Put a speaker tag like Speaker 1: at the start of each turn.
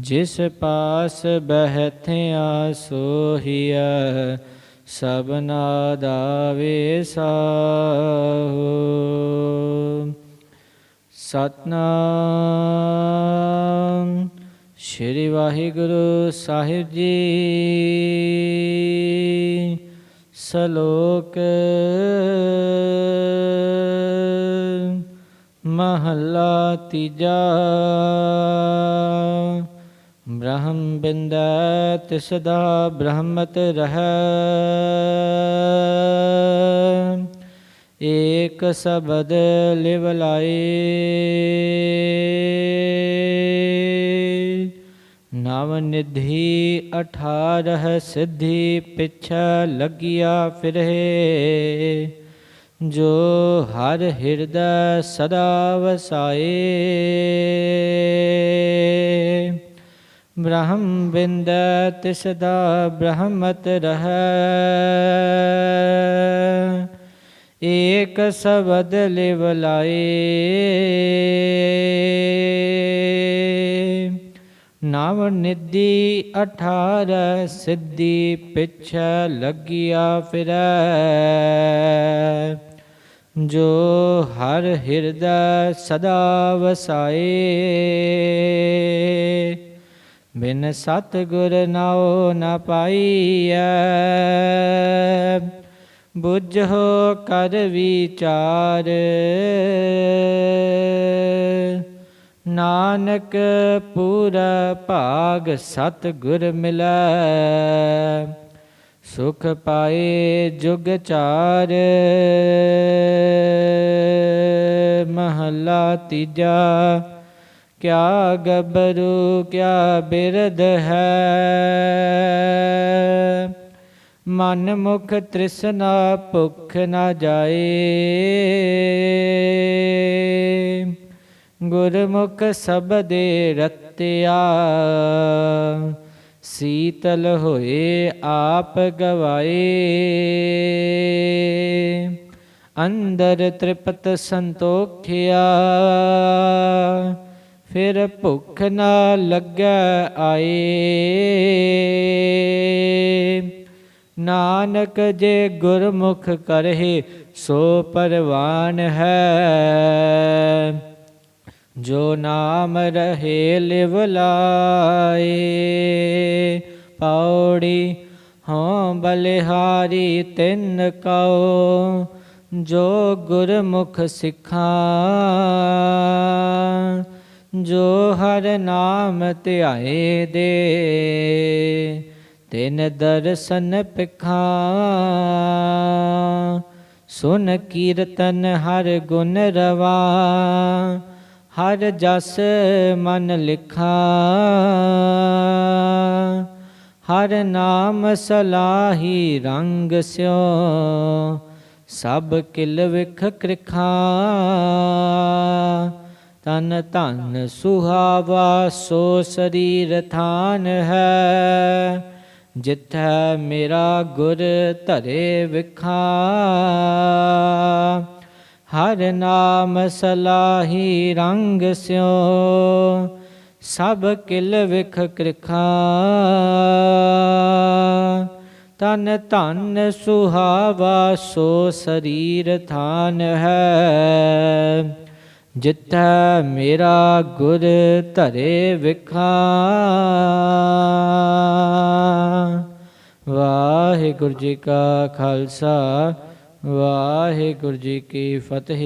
Speaker 1: ਜਿਸ ਪਾਸ ਬਹਿਥਿਆ ਸੋਹੀਐ ਸਭਨਾ ਦਾ ਵੇਸਾਹੋ ਸਤਨਾਮ ਸ਼੍ਰੀ ਵਾਹਿਗੁਰੂ ਸਾਹਿਬ ਜੀ। ਸ਼ਲੋਕ ਮਹੱਲਾ ਤੀਜਾ। ਬ੍ਰਹਮ ਬਿੰਦੈ ਤਿਸ ਦਾ ਬ੍ਰਹਮਤ ਰਹੈ। ਏਕ ਸ਼ਬਦ ਲਿਵ ਲਾਏ। ਨਵ ਨਿਧੀ ਅਠਾਰਹ ਸਿੱਧੀ ਪਿਛੈ ਲੱਗਿਆ ਫਿਰੇ ਜੋ ਹਰ ਹਿਰਦੈ ਸਦਾ ਵਸਾਏ। ਬ੍ਰਹਮ ਬਿੰਦ ਤਿਸ ਦਾ ਬ੍ਰਹਮਤ ਰਹੈ। ਏਕ ਸ਼ਬਦ ਲਿਵ ਲਾਏ। ਨਵ ਨਿਧੀ ਅਠਾਰ, ਸਿੱਧੀ ਪਿਛੈ ਲੱਗਿਆ ਫਿਰੈ। ਜੋ ਹਰ ਹਿਰਦੈ ਸਦਾ ਵਸਾਏ। ਬਿਨ ਸਤ ਗੁਰ ਨਾਉ ਨ ਪਾਈਐ। ਬੁਝੋ ਕਰ ਵਿਚਾਰ। ਨਾਨਕ ਪੂਰਾ ਭਾਗ ਸਤ ਗੁਰ ਮਿਲੈ। ਸੁਖ ਪਾਏ ਜੁਗ ਚਾਰ। ਮਹੱਲਾ ਤੀਜਾ, ਕਿਆ ਗਬਰੂ ਕਿਆ ਬਿਰਧ ਹੈ। ਮਨ ਮੁਖ ਤ੍ਰਿਸ਼ਨਾ ਭੁਖ ਨਾ ਜਾਏ। ਗੁਰਮੁਖ ਸਬਦੇ ਰਤਿਆ। ਸੀਤਲ ਹੋਏ ਆਪ ਗਵਾਏ। ਅੰਦਰ ਤ੍ਰਿਪਤ ਸੰਤੋਖਿਆ, ਫਿਰ ਭੁੱਖ ਨਾ ਲੱਗੈ ਆਏ। ਨਾਨਕ ਜੇ ਗੁਰਮੁਖ ਕਰਹਿ, ਸੋ ਪਰਵਾਨ ਹੈ। ਜੋ ਨਾਮ ਰਹੇ ਲਿਵ ਲਾਏ, ਪੌੜੀ ਹਾਂ ਬਲਿਹਾਰੀ ਤਿੰਨ ਕਉ, ਜੋ ਗੁਰਮੁਖ ਸਿਖਾਂ, ਜੋ ਹਰ ਨਾਮ ਧਿਆਏ ਦੇ, ਤਿਨ ਦਰਸ਼ਨ ਪਿਖਾਂ ਸੁਨ ਕੀਰਤਨ ਹਰ ਗੁਣ ਰਵਾ। ਹਰ ਜਸ ਮਨ ਲਿਖਾ। ਹਰ ਨਾਮ ਸਲਾਹੀ ਰੰਗ ਸਿਓ। ਸਭ ਕਿਲ ਵਿਖ ਕ੍ਰਿਖਾ। ਤਨ ਧਨ ਸੁਹਾਵਾ ਸੋ ਸਰੀਰ ਥਾਨ ਹੈ। ਜਿੱਥੈ ਮੇਰਾ ਗੁਰ ਧਰੇ ਵਿਖਾ। ਹਰ ਨਾਮ ਸਲਾਹੀ ਰੰਗ ਸਿਓ, ਸਭ ਕਿਲ ਵਿਖ ਕ੍ਰਿਖਾ। ਤਨ ਧਨ ਸੁਹਾਵਾ ਸੋ ਸਰੀਰ ਥਾਨ ਹੈ। ਜਿੱਥੈ ਮੇਰਾ ਗੁਰ ਧਰੇ ਵਿਖਾ। ਵਾਹਿਗੁਰੂ ਜੀ ਕਾ ਖਾਲਸਾ ਵਾਹਿਗੁਰੂ ਜੀ ਕੀ ਫਤਿਹ।